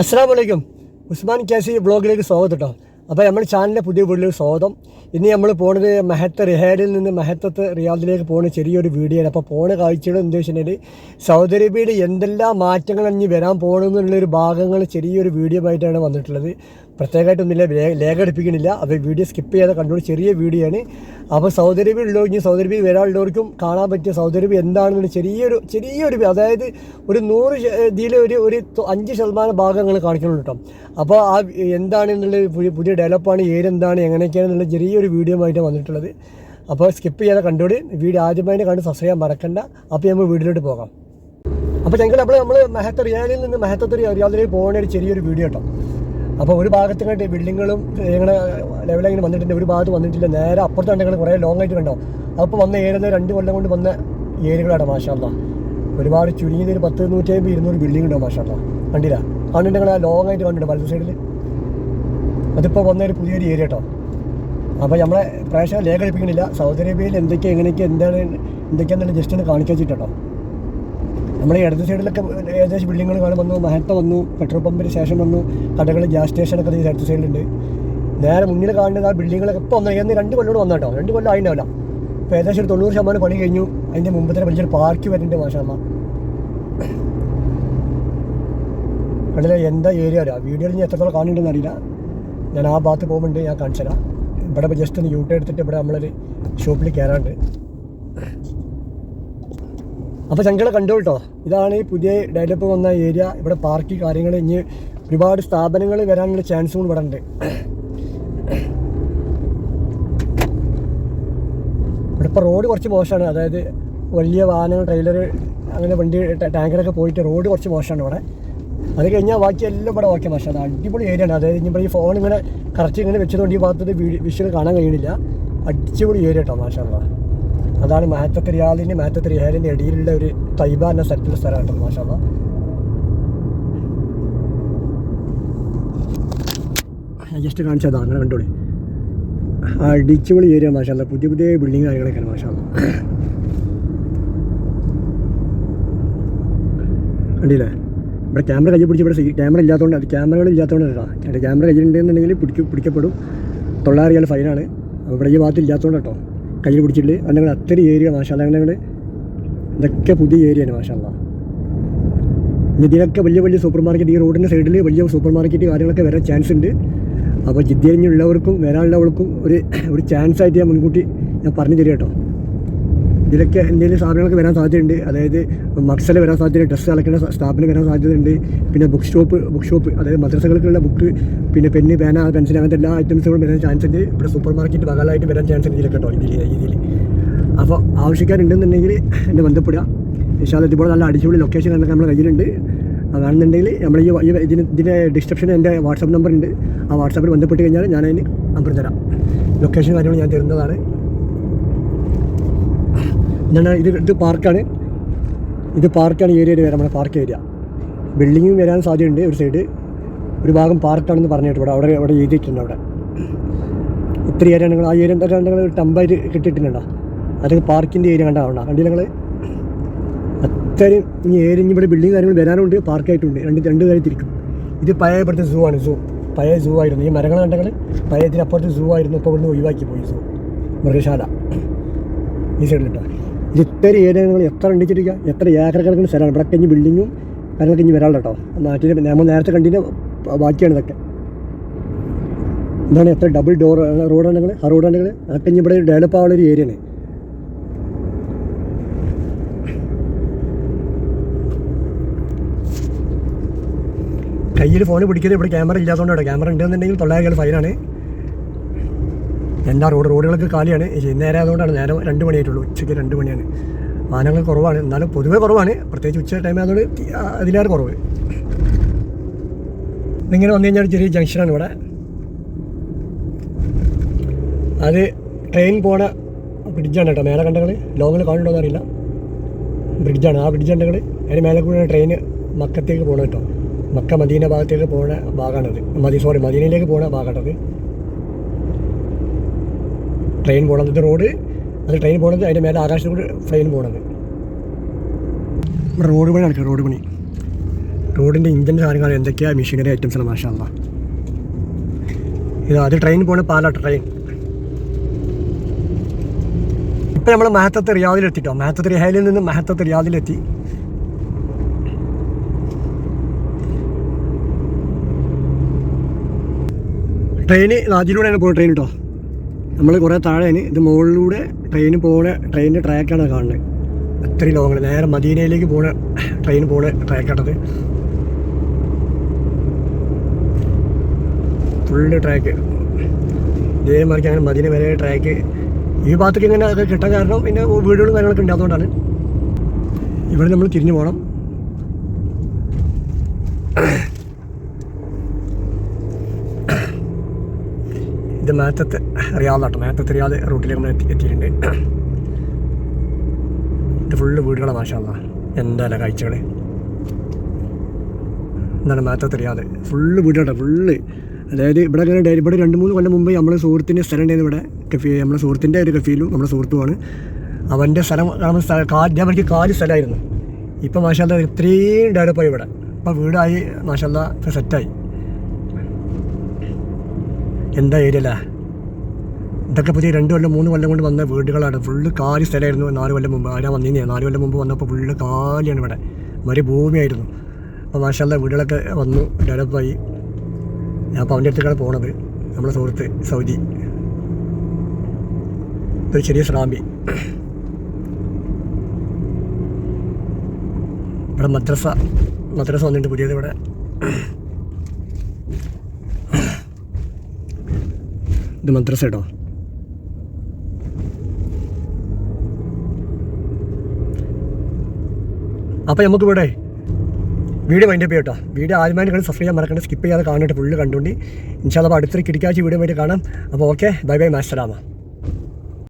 അസ്സാം വലൈക്കും ഉസ്മാൻ കേസി ബ്ലോഗിലേക്ക് സ്വാഗതം കേട്ടോ അപ്പോൾ നമ്മുടെ ചാനലിന്റെ പുതിയ വീട്ടിലേക്ക് സ്വാഗതം. ഇനി നമ്മൾ പോണത് മെഹത്ത് റിഹാഡിൽ നിന്ന് മെഹത്തത്ത് റിയാദിലേക്ക് പോകുന്ന ചെറിയൊരു വീഡിയോ അപ്പോൾ പോണ കാഴ്ചകൾ എന്താ വെച്ചിട്ടുണ്ടെങ്കിൽ സൗദി അറേബ്യയിൽ എന്തെല്ലാം മാറ്റങ്ങൾ ഇനി വരാൻ പോകണമെന്നുള്ളൊരു ഭാഗങ്ങൾ ചെറിയൊരു വീഡിയോ ആയിട്ടാണ് വന്നിട്ടുള്ളത്. പ്രത്യേകമായിട്ടൊന്നുമില്ല. ലേഖ എടുപ്പിക്കണില്ല അപ്പോൾ വീഡിയോ സ്കിപ്പ് ചെയ്യാതെ കണ്ടുകൊണ്ട് ചെറിയ വീഡിയോ ആണ് അപ്പോൾ സൗദി ഉള്ളവർ ഇനി സൗദി അറേബ്യ വരാനുള്ളവർക്കും കാണാൻ പറ്റിയ സൗദി അറേബ്യ എന്താണെന്നുള്ള ചെറിയൊരു ചെറിയൊരു അതായത് ഒരു നൂറ് ഇതിൽ ഒരു ഒരു അഞ്ച് ശതമാനം ഭാഗങ്ങൾ കാണിക്കുന്നുണ്ട് കേട്ടോ. അപ്പോൾ ആ എന്താണെന്നുള്ള പുതിയ പുതിയ ഡെവലപ്പാണ് ഏര് എന്താണ് എങ്ങനെയൊക്കെയാണെന്നുള്ള ചെറിയൊരു വീഡിയോ ആയിട്ട് വന്നിട്ടുള്ളത്. അപ്പോൾ സ്കിപ്പ് ചെയ്യാതെ കണ്ടോടി വീഡിയോ ആദ്യമായിട്ട് കണ്ട് സബ്സ്ക്രൈബ് ചെയ്യാൻ മറക്കണ്ട. അപ്പോൾ നമ്മൾ വീഡിയോയിലോട്ട് പോകാം. അപ്പോൾ ഞങ്ങൾ നമ്മൾ നമ്മൾ മെഹത്ത് റിയാലിൽ നിന്ന് മെഹത്തത്ത് അറിയാതെ പോകുന്ന ഒരു ചെറിയൊരു വീഡിയോ കേട്ടോ. അപ്പോൾ ഒരു ഭാഗത്ത് കണ്ട് ബിൽഡിങ്ങുകളും ഞങ്ങളുടെ ലെവലിങ്ങനെ വന്നിട്ടുണ്ട് ഒരു ഭാഗത്ത് വന്നിട്ടില്ല. നേരെ അപ്പുറത്ത് ഞങ്ങൾ കുറേ ലോങ് ആയിട്ട് കണ്ടോ? അപ്പോൾ വന്ന ഏരിയ രണ്ട് കൊല്ലം കൊണ്ട് വന്ന ഏരിയകളാണ് മാഷാല്ല ഒരുപാട് ചുരുങ്ങിയത് ഒരു പത്ത് നൂറ്റി അമ്പത് ഇരുന്നൂറ് ബിൽഡിംഗ് ഉണ്ടോ മാഷാല്ല കണ്ടില്ല? അതുകൊണ്ട് ഞങ്ങൾ ആ ലോങ് ആയിട്ട് കണ്ടിട്ടുണ്ട് വലത് സൈഡിൽ അതിപ്പോൾ വന്ന ഒരു പുതിയൊരു ഏരിയ കേട്ടോ അപ്പോൾ നമ്മളെ പ്രേക്ഷകർ ലേഖ കളിപ്പിക്കണില്ല സൗദി അറേബ്യയിൽ എന്തൊക്കെ എങ്ങനെയൊക്കെ എന്താണ് എന്തൊക്കെയാണെന്നുള്ള ജസ്റ്റ് ഒന്ന് കാണിക്കാൻ വെച്ചിട്ടോ. നമ്മൾ ഈ ഇടത് സൈഡിലൊക്കെ ഏകദേശം ബിൽഡിങ്ങുകൾ കാണാൻ വന്നു. മഹത്ത വന്നു പെട്രോൾ പമ്പിന് ശേഷം വന്നു കടകൾ ഗ്യാസ് സ്റ്റേഷനൊക്കെ ഈ ഇടത് സൈഡിലുണ്ട് നേരെ മുന്നിൽ കാണുന്നത് ആ ബിൽഡിങ്ങുകളൊക്കെ ഇപ്പോൾ വന്നു. ഏന്ന് രണ്ട് കൊല്ലോട് വന്നു കേട്ടോ. രണ്ട് കൊല്ലം ആയിട്ടില്ല ഇപ്പോൾ ഏകദേശം ഒരു തൊണ്ണൂറ് ശതമാനം പണി കഴിഞ്ഞു. അതിന്റെ മുമ്പ് തന്നെ വലിയൊരു പാർക്ക് വരുന്നുണ്ട് മാഷാമ്മ കണ്ടില്ല എന്താ ഏരിയ അറിയാം? വീഡിയോയിൽ ഞാൻ എത്രത്തോളം കാണുന്നുണ്ടെന്ന് അറിയില്ല. ഞാൻ ആ ഭാഗത്ത് പോകുന്നുണ്ട് ഞാൻ കാണിച്ചു തരാം ഇവിടെ ജസ്റ്റ് ഒന്ന് യൂട്ടേൺ എടുത്തിട്ട് ഇവിടെ നമ്മളൊരു ഷോപ്പിൽ കയറാണ്ട് അപ്പോൾ ചങ്കളെ കണ്ടു കേട്ടോ? ഇതാണ് ഈ പുതിയ ഡെവലപ്പ് വന്ന ഏരിയ. ഇവിടെ പാർക്ക് കാര്യങ്ങൾ ഇനി ഒരുപാട് സ്ഥാപനങ്ങൾ വരാനുള്ള ചാൻസും കൂടി ഇവിടെ ഉണ്ട് ഇവിടെ ഇപ്പോൾ റോഡ് കുറച്ച് മോശമാണ് അതായത് വലിയ വാഹനങ്ങൾ ട്രെയിലർ അങ്ങനെ വണ്ടി ടാങ്കറൊക്കെ പോയിട്ട് റോഡ് കുറച്ച് മോശമാണ് ഇവിടെ. അത് കഴിഞ്ഞാൽ ബാക്കി എല്ലാം ഇവിടെ ഓക്കെ മാഷാ അടിപൊളി ഏരിയ ആണ്. അതായത് ഇനിയിപ്പോൾ ഈ ഫോൺ ഇങ്ങനെ കറക്റ്റ് ഇങ്ങനെ വെച്ചതുകൊണ്ട് ഈ ഭാഗത്ത് വിഷ്വൽ കാണാൻ കഴിയുന്നില്ല അടിച്ചുപൊളി ഏരിയ കേട്ടോ മാഷാ അതാണ് മാറ്റത്ത് മാറ്റത്തിരിയാലിന്റെ മാറ്റത്ത് റിയാലിന്റെ ഇടയിലുള്ള ഒരു തൈബ എന്ന സ്ഥലത്തുള്ള സ്ഥലമാണ് മാഷാ ജസ്റ്റ് കാണിച്ചതാ അങ്ങനെ കണ്ടോളി. അടിച്ചുപൊളി ഏരിയ മാഷാല്ല. പുതിയ പുതിയ ബിൽഡിംഗ് കാര്യങ്ങളൊക്കെയാണ് മാഷാ കണ്ടില്ലേ? ഇവിടെ ക്യാമറ കയ്യിൽ പിടിച്ച് ഇവിടെ ക്യാമറ ഇല്ലാത്തതുകൊണ്ട് അത് ക്യാമറകൾ ഇല്ലാത്തതുകൊണ്ട് കേട്ടോ. ക്യാമറ കയ്യിലുണ്ടെന്നുണ്ടെങ്കിൽ പിടിക്കും പിടിക്കപ്പെടും. തൊള്ളായിരം ഫൈനാണ് ഇവിടെ ഈ ഭാഗത്ത് ഇല്ലാത്തതുകൊണ്ട് കേട്ടോ. കയ്യിൽ പിടിച്ചിട്ട് അല്ലെങ്കിൽ അത്തരം ഏരിയ മാഷാല്ല അങ്ങനെ ഇതൊക്കെ പുതിയ ഏരിയയാണ് മാഷാല്ല ഇനി ഇതിലൊക്കെ വലിയ വലിയ സൂപ്പർ മാർക്കറ്റ് ഈ റോഡിന്റെ സൈഡിൽ വലിയ സൂപ്പർ മാർക്കറ്റ് കാര്യങ്ങളൊക്കെ വരാൻ ചാൻസ് ഉണ്ട്. അപ്പോൾ ജിദ്ദയിലുള്ളവർക്കും വരാനുള്ളവർക്കും ഒരു ഒരു ചാൻസ് ആയിട്ട് ഞാൻ മുൻകൂട്ടി ഞാൻ പറഞ്ഞു തരിക കേട്ടോ. ഇതിലൊക്കെ എന്തെങ്കിലും സാധനങ്ങൾക്ക് വരാൻ സാധ്യതയുണ്ട്. അതായത് മക്സൽ വരാൻ സാധ്യതയുണ്ട് ഡ്രസ്സ് അലക്കുന്ന സ്റ്റാഫിന് വരാൻ സാധ്യതയുണ്ട്. പിന്നെ ബുക്ക് ഷോപ്പ് ബുക്ക് ഷോപ്പ് അതായത് മദ്രസകൾക്കുള്ള ബുക്ക് പിന്നെ പെന്ന് പേന പെൻസിൽ അങ്ങനത്തെ എല്ലാ ഐറ്റംസുകളും വരാൻ ചാൻസ് ഉണ്ട്. ഇവിടെ സൂപ്പർ മാർക്കറ്റ് ബഹളമായിട്ട് വരാൻ ചാൻസ് ഉണ്ട് ഇതിലൊക്കെ കേട്ടോ ഇതിൽ രീതിയിൽ അപ്പോൾ ആവശ്യക്കാരുണ്ടെന്നുണ്ടെങ്കിൽ എന്നെ ബന്ധപ്പെടുക. വിശാല ഇതുപോലെ നല്ല അടിച്ചുപൊളി ലൊക്കേഷൻ എന്നൊക്കെ നമ്മുടെ കയ്യിലുണ്ട്. അതാണെന്നുണ്ടെങ്കിൽ നമ്മൾ ഈ ഈ ഇതിന് ഇതിന്റെ ഡിസ്ക്രിപ്ഷനിൽ എന്റെ വാട്സാപ്പ് നമ്പർ ഉണ്ട്. ആ വാട്സാപ്പിൽ ബന്ധപ്പെട്ട് കഴിഞ്ഞാൽ ഞാൻ അതിന് നമ്പർ തരാം. ലൊക്കേഷൻ കാര്യങ്ങൾ ഞാൻ തരുന്നതാണ്. എന്താണ് ഇത് ഇത് പാർക്കാണ്. ഇത് പാർക്കാണ് ഏരിയയിൽ വരാം നമ്മുടെ പാർക്ക് ഏരിയ ബിൽഡിങ്ങും വരാൻ സാധ്യതയുണ്ട് ഒരു സൈഡ് ഒരു ഭാഗം പാർക്കാണെന്ന് പറഞ്ഞിട്ട് ഇവിടെ. അവിടെ അവിടെ എഴുതിയിട്ടുണ്ട് അവിടെ. ഇത്ര ഏരിയ നിങ്ങൾ ആ ഏരിയ എന്താ നിങ്ങൾ ടമ്പായിട്ട് കിട്ടിയിട്ടുണ്ടോ അതൊക്കെ പാർക്കിന്റെ ഏരിയ കണ്ടാ കണ്ടാ. കണ്ടില്ല നിങ്ങൾ അത്രയും ഈ ഏരിയ ഇവിടെ ബിൽഡിംഗ് കാര്യങ്ങൾ വരാനുണ്ട് പാർക്കായിട്ടുണ്ട് രണ്ട് രണ്ട് കാര്യത്തിരിക്കും ഇത് പഴയ സൂ ആണ് സൂ പഴയ സൂ ആയിരുന്നു. ഈ മരങ്ങൾ കണ്ടെങ്കിൽ അപ്പുറത്ത് സൂ ആയിരുന്നു. ഇപ്പോൾ ഇവിടുന്ന് ഒഴിവാക്കി പോയി സൂ മൃഗശാല. ഈ സൈഡിലിട്ടോ ഇത് ഇത്ര ഏരിയ എത്ര ഉണ്ടിച്ചിരിക്കുക എത്ര ഏക്കർ കണക്കിന് സ്ഥലമാണ്? ഇവിടെ കഴിഞ്ഞ് ബിൽഡിങ്ങും കാര്യങ്ങളൊക്കെ ഇനി വരാനുള്ള കേട്ടോ. നാട്ടിൽ നമ്മൾ നേരത്തെ കണ്ടിന് ബാക്കിയാണ് ഇതൊക്കെ. എന്താണ് എത്ര ഡബിൾ ഡോർ റോഡാണെങ്കിൽ ആ റോഡാണെങ്കിൽ അതൊക്കെ ഇനി ഇവിടെ ഡെവലപ്പ് ആവുന്ന ഒരു ഏരിയയാണ് കയ്യിൽ ഫോൺ പിടിക്കരുത്. ഇവിടെ ക്യാമറ ഇല്ലാത്തതുകൊണ്ടാണ് ക്യാമറ ഉണ്ടെന്നുണ്ടെങ്കിൽ തൊള്ളായിരം ഫൈനാണ് എന്താ റോഡ്? റോഡുകളൊക്കെ കാലിയാണ്. നേരെ ആയതുകൊണ്ടാണ് നേരം രണ്ട് മണിയായിട്ടുള്ളൂ. ഉച്ചയ്ക്ക് രണ്ട് മണിയാണ്. വാഹനങ്ങൾ കുറവാണ്. എന്നാലും പൊതുവേ കുറവാണ്. പ്രത്യേകിച്ച് ഉച്ച ടൈം ആയതുകൊണ്ട് അതിലേറെ കുറവ്. ഇങ്ങനെ വന്നു കഴിഞ്ഞാൽ ചെറിയ ജംഗ്ഷനാണ് ഇവിടെ. അത് ട്രെയിൻ പോണ ബ്രിഡ്ജാണ് കേട്ടോ. മേലെ കണ്ടകൾ ലോങ്ങിൽ കാണുന്നുണ്ടോ അറിയില്ല. ബ്രിഡ്ജാണ് ആ ബ്രിഡ്ജ് ഉണ്ടെങ്കിൽ അതിന് മേലെ കൂടെ ട്രെയിൻ മക്കത്തേക്ക് പോകണം കേട്ടോ. മക്ക മദീന ഭാഗത്തേക്ക് പോകുന്ന ഭാഗമാണത് മതി സോറി മദീനയിലേക്ക് പോകുന്ന ഭാഗമാണത് ട്രെയിൻ പോകണത് ഇത് റോഡ് അത് ട്രെയിൻ പോകണത് അതിന്റെ മേലെ ആകാശം കൂടി ട്രെയിൻ പോകണത് ഇവിടെ റോഡ് പണി നടക്കുക റോഡ് പണി. റോഡിന്റെ ഇഞ്ചിൻ കാര്യങ്ങൾ എന്തൊക്കെയാണ് മെഷീനറി ഐറ്റംസാണ് മാഷ ഇത് അത് ട്രെയിൻ പോകണ പാലാ ട്രെയിൻ. ഇപ്പം നമ്മൾ മഹത്തത്ത് റിയാദിലെത്തിട്ടോ? മഹത്തത്ത് റിയാദിൽ നിന്ന് മഹത്തത്ത് റിയാദിലെത്തി. ട്രെയിന് നാജിലൂടെയാണ് പോകുന്നത് ട്രെയിൻ കേട്ടോ നമ്മൾ കുറേ താഴെയാണ് ഇത് മുകളിലൂടെ ട്രെയിൻ പോണ ട്രെയിനിന്റെ ട്രാക്കാണ് കാണുന്നത്. അത്രയും ലോങ്ങ് നേരെ മദീനയിലേക്ക് പോണ ട്രെയിൻ പോണ ട്രാക്കാണത് ഫുള്ള് ട്രാക്ക് ഇതേമാതിരിക്ക് അങ്ങനെ മദീന വരെ ട്രാക്ക് ഈ ഭാഗത്തേക്ക് ഇങ്ങനെ അത് കിട്ടാൻ കാരണം പിന്നെ വീടുകളും കാര്യങ്ങളൊക്കെ ഉണ്ട്. അതുകൊണ്ടാണ്. ഇവിടെ നമ്മൾ തിരിഞ്ഞു പോകണം ഇത് മാറ്റത്ത് റിയാദാട്ടോ മാറ്റത്ത് റിയാദ് റൂട്ടിലേക്ക് നമ്മൾ എത്തി എത്തിയിട്ടുണ്ട്. ഇത് ഫുള്ള് വീടുകളെ മാഷാല്ല എന്തായാലും കാഴ്ചകൾ എന്താണ് മാറ്റത്ത് റിയാദ് ഫുള്ള് വീടുകളുടെ ഫുള്ള് അതായത് ഇവിടെ അങ്ങനെ ഡെയിലി ഇവിടെ രണ്ട് മൂന്ന് കൊല്ലം മുമ്പ് നമ്മളെ സുഹൃത്തിന്റെ സ്ഥലം ഉണ്ടായിരുന്നു ഇവിടെ. കഫി നമ്മളെ സുഹൃത്തിന്റെ ഒരു കഫിയിലും നമ്മുടെ സുഹൃത്തുമാണ്. അവന്റെ സ്ഥലം ഞാൻ എനിക്ക് കാൽ സ്ഥലമായിരുന്നു. ഇപ്പം മാഷാല്ല ഇത്രയും ഡെവലപ്പായി ഇവിടെ. ഇപ്പം വീടായി മാഷാല്ല സെറ്റായി എന്താ ഏരിയ അല്ലേ ഇതൊക്കെ പുതിയ രണ്ട് കൊല്ലം മൂന്ന് കൊല്ലം കൊണ്ട് വന്ന വീടുകളാണ്. ഫുള്ള് കാലി സ്ഥലമായിരുന്നു. നാല് കൊല്ലം മുമ്പ് ആരാ വന്നിരുന്നേ നാല് കൊല്ലം മുമ്പ് വന്നപ്പോൾ ഫുള്ള് കാലിയാണ് ഇവിടെ. വലിയ ഭൂമിയായിരുന്നു. അപ്പോൾ മാഷാല്ല വീടുകളൊക്കെ വന്നു ഡെവലപ്പായി ഞാൻ അപ്പോൾ അവന്റെ അടുത്തേക്കാണ് പോണത്. നമ്മുടെ സുഹൃത്ത് സൗദി. ഒരു ചെറിയ സ്രാമ്പി. ഇവിടെ മദ്രസ മദ്രസ വന്നിട്ടുണ്ട് പുതിയത് ഇവിടെ. ഇത് മദ്രസ കേട്ടോ നമുക്ക് ഇവിടെ വീഡിയോ മൈൻഡ് അപ്പ് കേട്ടോ വീഡിയോ ആദ്യമായി കണ്ട് സബ്സ്ക്രൈബ് ചെയ്യാൻ മറക്കണ്ട സ്കിപ്പ് ചെയ്യാതെ കാണിട്ട് ഫുള്ള് കണ്ടുകൊണ്ട് ഇൻഷാല്ല അപ്പോൾ അടുത്തൊരു കിടിക്കാഴ്ച വീഡിയോ വേണ്ടി കാണാം. അപ്പോൾ ഓക്കെ ബൈ ബൈ മാസ്റ്ററാമ